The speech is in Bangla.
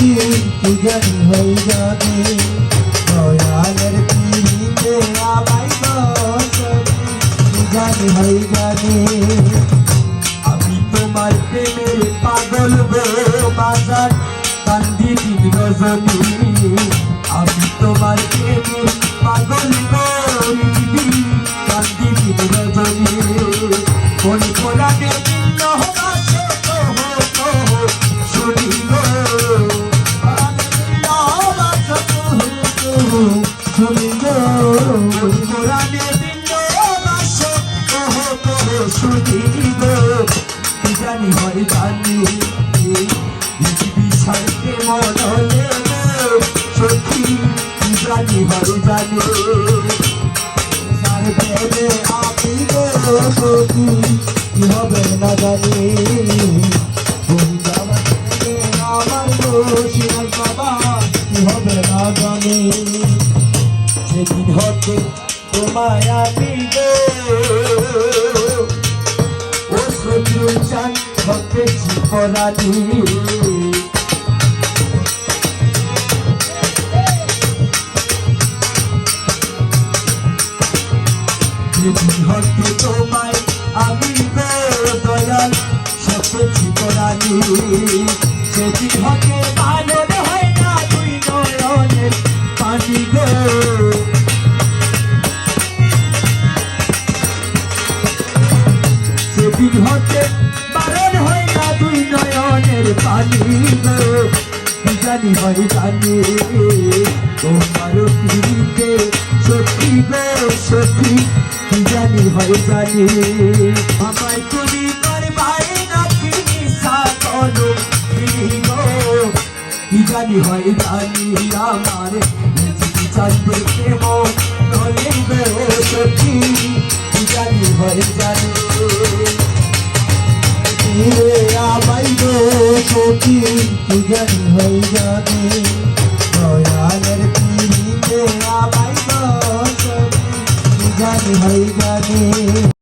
সখী কি জানি হই জানে দয়ালের পিড়িতে সখী কি জানি হই জানে আমি তোমার প্রেমের পাগল গো বাজার কান্দি দিন রজনী আমি পাগল হয় জানি ছাড়তে মন সত্যি জানি হয় জানি। সখী কি হবে না জানি। আমার শিয়াল বাবা কি হবে না জানি। সেদিন হতে তোমায় আমি হতে পরাধী যেদিন হতে তোমায় আমি দয়াল সত্যি পরাধী সেদিন হতে পালন সেদিন হতে বারণ হয় না দুই নয়নের পানি জানি হয় জানি তোমার পিড়িতে সত্যি গো সত্যি জানি হয় জানি আমায় তুমি করবাই নাকি নিশা করো জানি হয় জানি আমার জানবে কেমন নলে সত্যি জানি হয় জানি কি জানি হই জানে দয়ালের পিড়িতে আমাই গো কি হই জানে